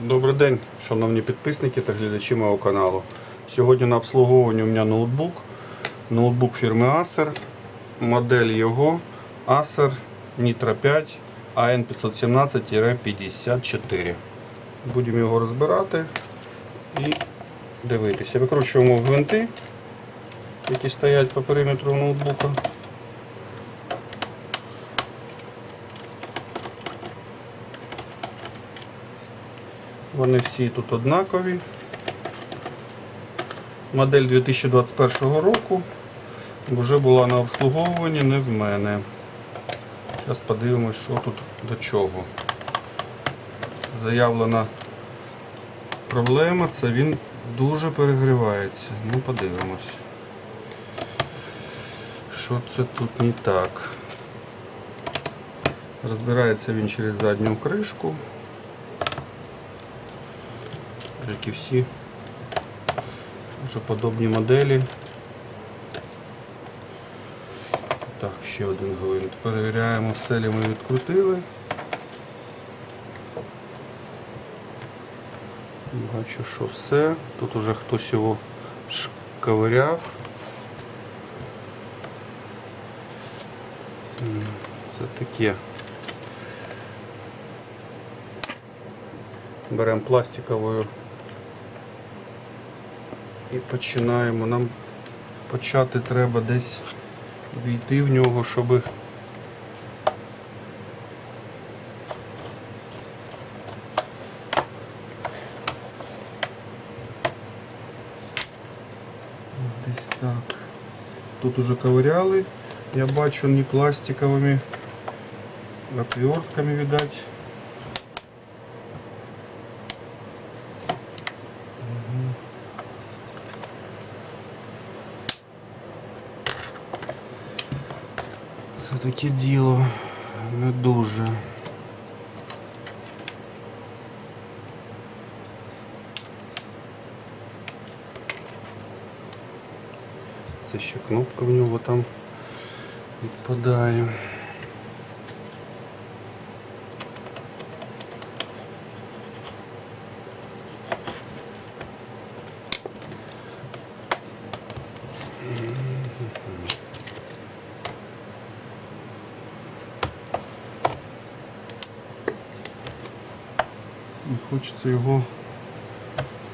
Добрий день, шановні підписники та глядачі мого каналу. Сьогодні на обслуговуванні у мене ноутбук. Ноутбук фірми Acer. Модель його Acer Nitro 5 AN517-54. Будемо його розбирати і дивитися. Викручуємо гвинти, які стоять по периметру ноутбука. Вони всі тут однакові. Модель 2021 року вже була на обслуговуванні, не в мене. Зараз подивимось, що тут до чого. Заявлена проблема, це він дуже перегрівається. Ну, подивимось. Що це тут не так? Розбирається він через задню кришку як і всі вже подобні моделі. Так, ще один гвинт. Перевіряємо, селі ми відкрутили. Бачу, що все. Тут уже хтось його шковиряв. Це таке. Беремо пластиковою і починаємо. Нам почати треба десь війти в нього, щоб десь так. Тут уже ковыряли, я бачу не пластиковими отвертками, видать. Це таке діло не дуже. Це ще кнопка в нього там відпадає. Не хочеться його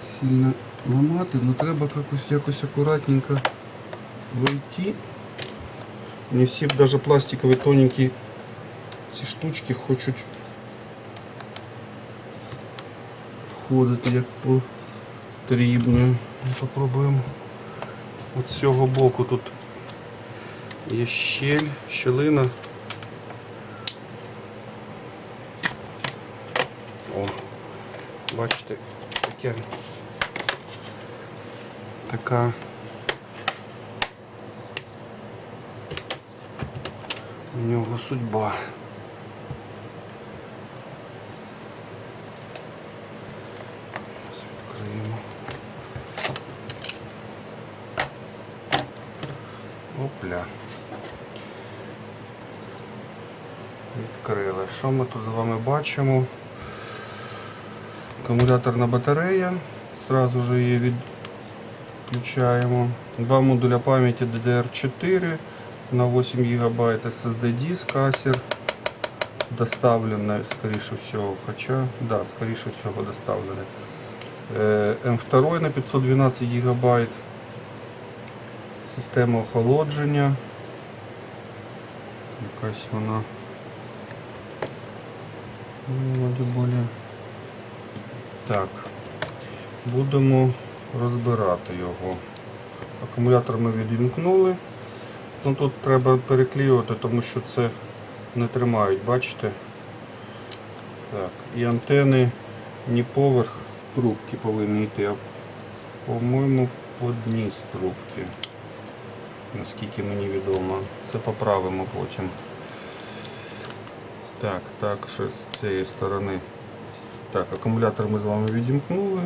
сильно ламати, але треба якось, якось акуратненько войти. Не всі навіть пластикові тоненькі ці штучки хочуть входити як потрібно. Попробуємо от з цього боку тут є щель, щелина. Бачите, таке така у нього судьба. Зараз відкриємо. Опля. Відкрили. Що ми тут з вами бачимо? Акумуляторна батарея. Сразу же її відключаємо. Два модуля пам'яті DDR4 на 8 ГБ SSD диск Acer. Доставлений, скоріше всього, хоча, да, скоріше всього доставлений. Е, М2 на 512 ГБ. Система охолодження. Якась вона. Ну, вроде более. Так, будемо розбирати його. Акумулятор ми відімкнули. Ну, тут треба переклеювати, тому що це не тримають, бачите? Так, і антени не поверх трубки повинні йти, а по-моєму під низ трубки. Наскільки мені відомо. Це поправимо потім. Так, так, що з цієї сторони. Так, Акумулятор ми з вами відімкнули.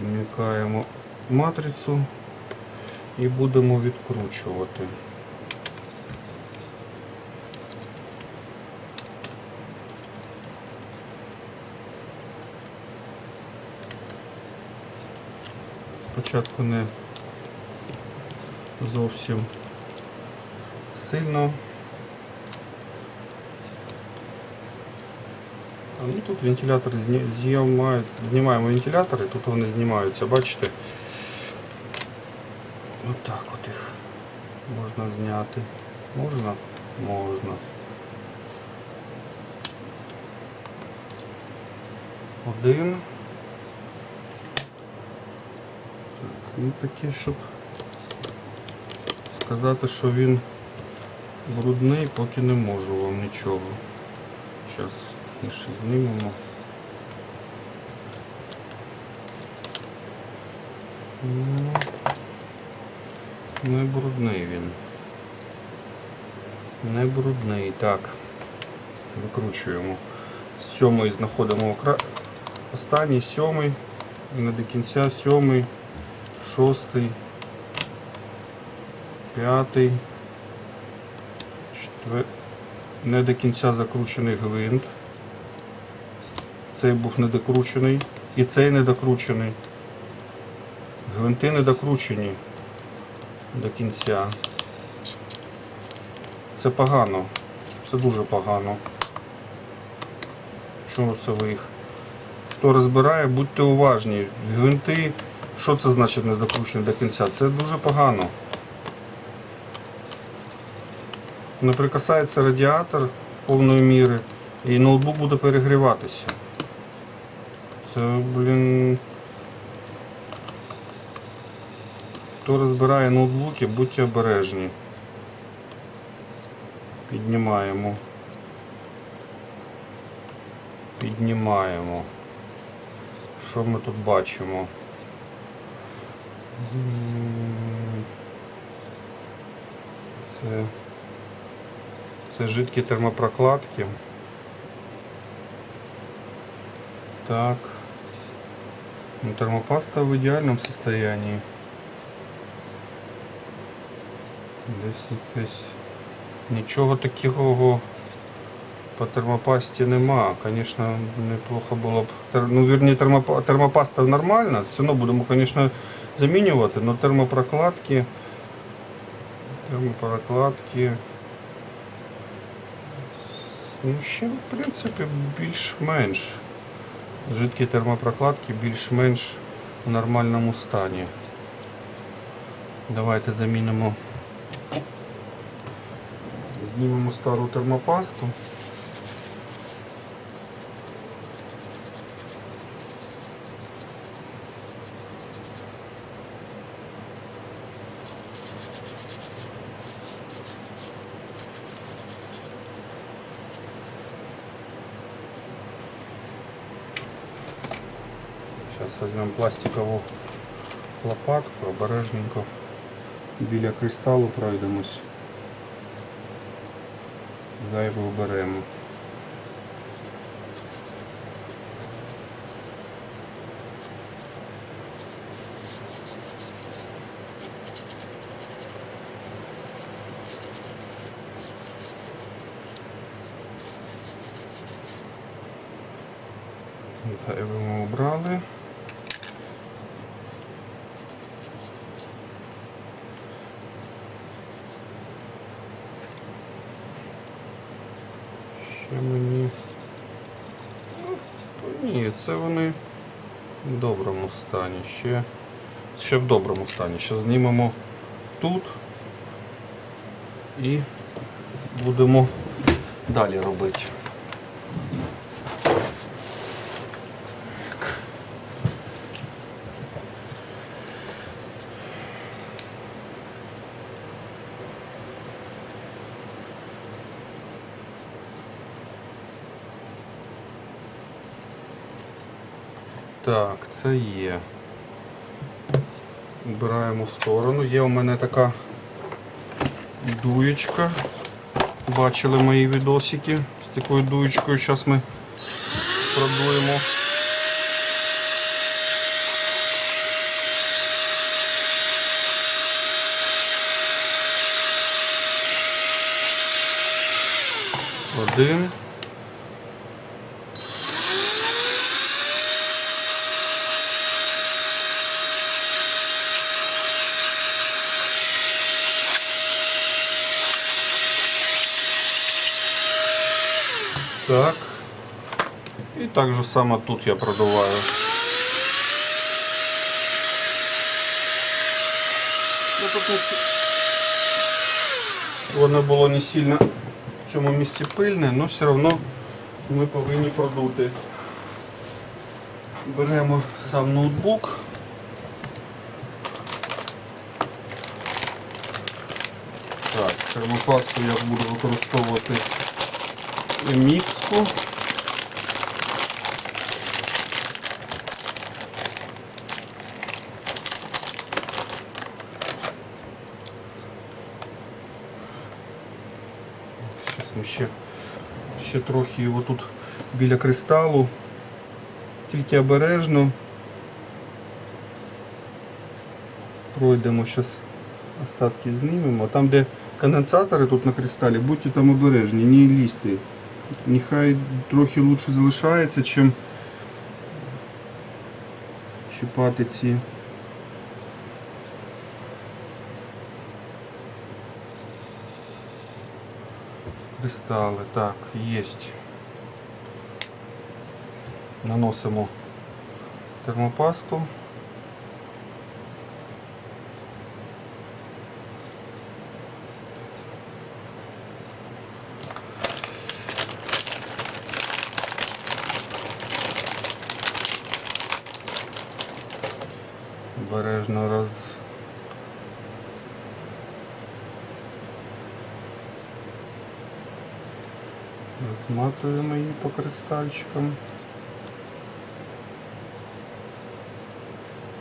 Відмикаємо матрицю і будемо відкручувати. Спочатку не зовсім сильно. Ну, тут вентилятори зні- знімають, знімаємо вентилятори, тут вони знімаються, бачите? Отак от їх можна зняти. Можна? Можна. Один. Так, ну таке, щоб сказати, що він брудний, поки не можу вам нічого. Зараз ще знімемо. Ну, не брудний він. Не брудний. Так. Викручуємо. З сьомої знаходимо окра... останній сьомий. І не до кінця сьомий, шостий, п'ятий, четвер... не до кінця закручений гвинт. Цей був недокручений. І цей недокручений. Гвинти не докручені до кінця. Це погано. Це дуже погано. Чому це ви їх? Хто розбирає, будьте уважні. Гвинти, що це значить не докручені до кінця? Це дуже погано. Не прикасається радіатор повної міри і ноутбук буде перегріватися. Це, блін. Хто розбирає ноутбуки, будьте обережні. Піднімаємо. Піднімаємо. Що ми тут бачимо? Це, це жидкі термопрокладки. Так. Ну, термопаста в ідеальному состоянии. Десь якесь нічого такого по термопасті нема. Звісно, неплохо було б. Ну, вірні, термопа... термопаста нормальна, все одно будемо, звісно, замінювати, але термопрокладки. Термопрокладки. Ну, ще, в принципі, більш-менш. Жидкі термопрокладки більш-менш у нормальному стані. Давайте замінимо. Знімемо стару термопасту. Зараз візьмемо пластикову лопатку, обережненько біля кристалу пройдемось. Зайве оберемо. Зайве ми обрали. Це вони в доброму стані. Ще, ще в доброму стані. Ще знімемо тут і будемо далі робити. Так, це є. Вбираємо в сторону. Є у мене така дуєчка. Бачили мої відосики з такою дуєчкою. Зараз ми продуємо. Один. Так. І так же само тут я продуваю. Ну, тут не Воно було не сильно в цьому місці пильне, але все одно ми повинні продути. Беремо сам ноутбук. Так, термопасту я буду використовувати мікску. Зараз ми ще, ще трохи його тут біля кристалу. Тільки обережно. Пройдемо зараз остатки знімемо. Там, де конденсатори тут на кристалі, будьте там обережні, не лізьте. Нехай трохи лучше залишається, чим чіпати ці. Кристали. Так, єсть. Наносимо термопасту. Обережно роз... розматуємо її по кристальчикам.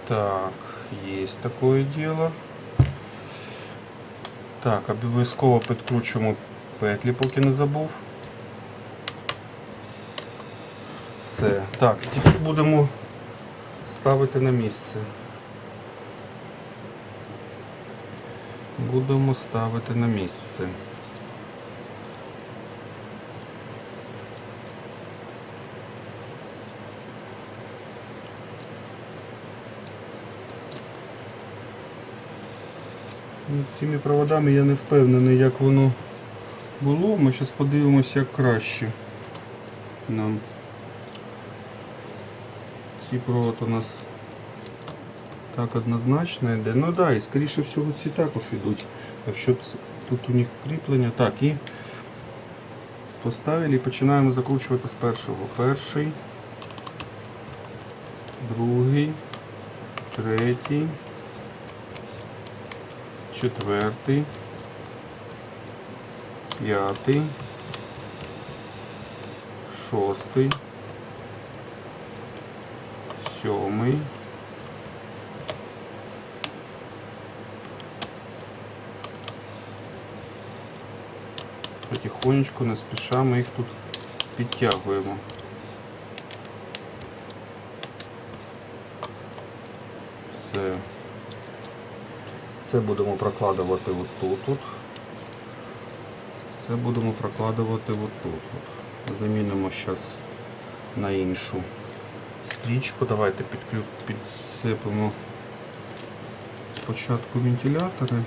Так, есть такое дело. Так, обов'язково підкручуємо петлі, поки не забув. Все. Так, тепер будемо ставити на місце. Будемо ставити на місце. Цими проводами я не впевнений, як воно було. Ми зараз подивимося, як краще нам. Ці провод у нас так однозначно йде. Ну так, да, і скоріше всього ці також йдуть. Якщо тут у них кріплення. Так, і поставили і починаємо закручувати з першого. Перший, другий, третій четвертий, п'ятий, шостий, сьомий, потихонечку, не спіша ми їх тут підтягуємо. Все. Це будемо прокладувати отут. От. Це будемо прокладувати отут. От. Замінимо зараз на іншу стрічку. Давайте підклю... підсипемо спочатку вентилятори.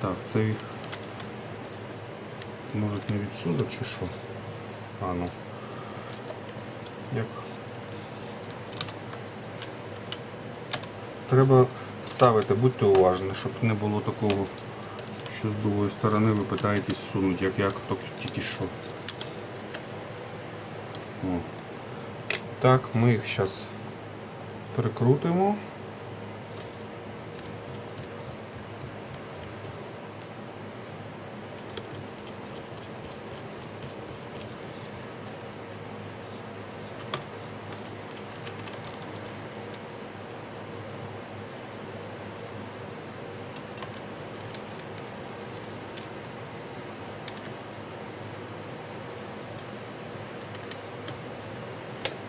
Так, це їх може не відсюди чи що? А ну. Як Треба ставити, будьте уважні, щоб не було такого, що з другої сторони ви питаєтесь сунути, як я тільки- що. О. Так, ми їх зараз перекрутимо.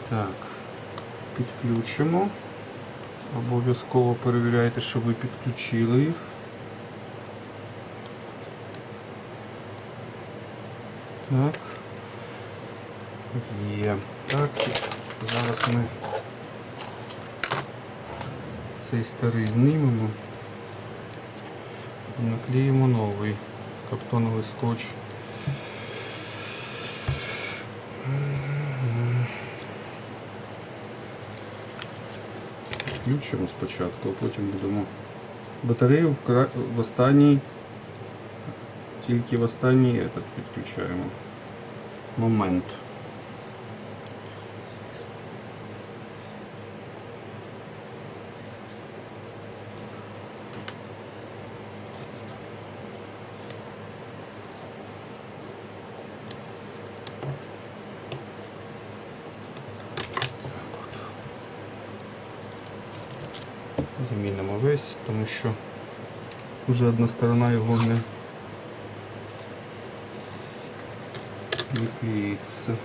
Так, підключимо. Обов'язково перевіряйте, щоб ви підключили їх. Так. Є. Так, зараз ми цей старий знімемо і наклеїмо новий. картоновий скотч. Включимо спочатку, а потім будемо батарею в, останній, тільки в останній этот підключаємо момент. Замінимо весь, тому що вже одна сторона не не клеїться.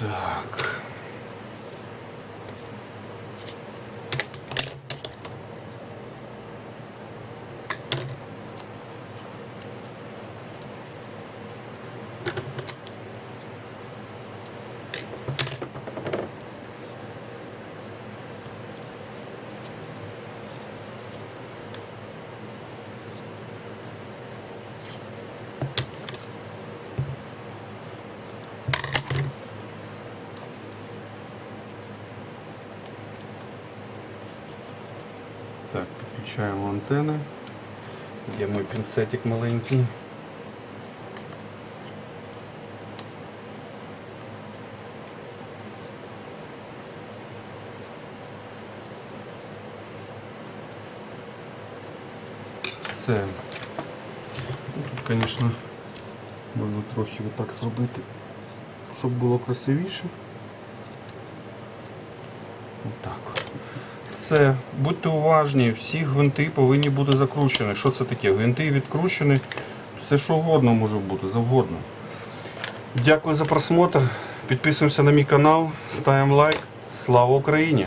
Так. Так, підключаємо антени. Є мій пінцетик маленький. Все. Тут, звісно, можна трохи отак зробити, щоб було красивіше. Отак. от. Все, будьте уважні, всі гвинти повинні бути закручені. Що це таке? Гвинти відкручені, все що угодно може бути, завгодно. Дякую за просмотр. Підписуємося на мій канал, ставимо лайк. Слава Україні!